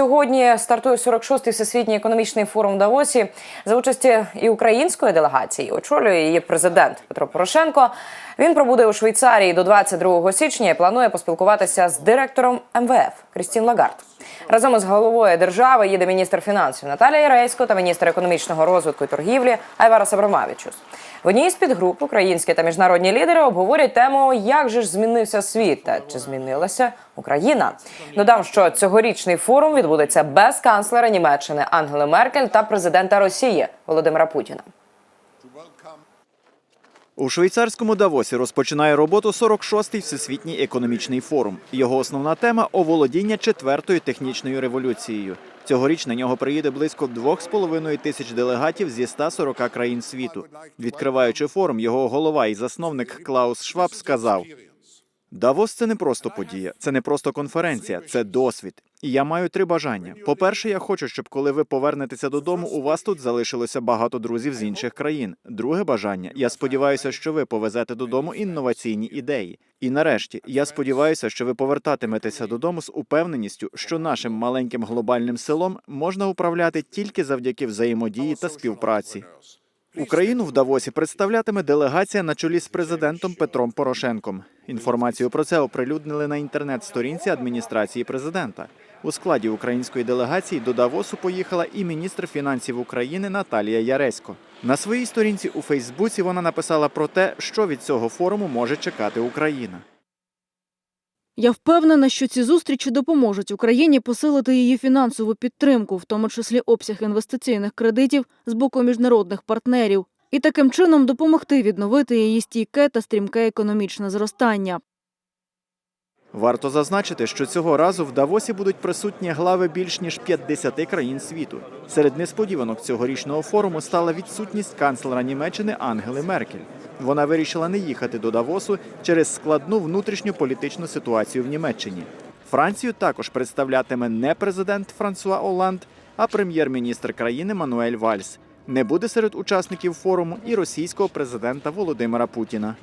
Сьогодні стартує 46-й всесвітній економічний форум в Давосі за участі і української делегації. Очолює її президент Петро Порошенко. Він пробуде у Швейцарії до 22 січня і планує поспілкуватися з директором МВФ Крістін Лагард. Разом із головою держави їде міністр фінансів Наталія Рейсько та міністр економічного розвитку і торгівлі Айварас Абрамавічус. В одній з підгруп українські та міжнародні лідери обговорять тему, як же ж змінився світ та чи змінилася Україна. Додам, що цьогорічний форум відбудеться без канцлера Німеччини Ангели Меркель та президента Росії Володимира Путіна. У швейцарському Давосі розпочинає роботу 46-й всесвітній економічний форум. Його основна тема оволодіння четвертою технічною революцією. Цьогоріч на нього приїде близько 2,5 тисяч делегатів зі 140 країн світу. Відкриваючи форум, його голова і засновник Клаус Шваб сказав: Давос це не просто подія, це не просто конференція, це досвід. Я маю три бажання. По-перше, я хочу, щоб коли ви повернетеся додому, у вас тут залишилося багато друзів з інших країн. Друге бажання. Я сподіваюся, що ви повезете додому інноваційні ідеї. І нарешті, я сподіваюся, що ви повертатиметеся додому з упевненістю, що нашим маленьким глобальним селом можна управляти тільки завдяки взаємодії та співпраці. Україну в Давосі представлятиме делегація на чолі з президентом Петром Порошенком. Інформацію про це оприлюднили на інтернет-сторінці адміністрації президента. У складі української делегації до Давосу поїхала і міністр фінансів України Наталія Яресько. На своїй сторінці у Фейсбуці вона написала про те, що від цього форуму може чекати Україна. Я впевнена, що ці зустрічі допоможуть Україні посилити її фінансову підтримку, в тому числі обсяг інвестиційних кредитів з боку міжнародних партнерів, і таким чином допомогти відновити її стійке та стрімке економічне зростання. Варто зазначити, що цього разу в Давосі будуть присутні глави більш ніж 50 країн світу. Серед несподіванок цьогорічного форуму стала відсутність канцлера Німеччини Ангели Меркель. Вона вирішила не їхати до Давосу через складну внутрішню політичну ситуацію в Німеччині. Францію також представлятиме не президент Франсуа Оланд, а прем'єр-міністр країни Мануель Вальс. Не буде серед учасників форуму і російського президента Володимира Путіна.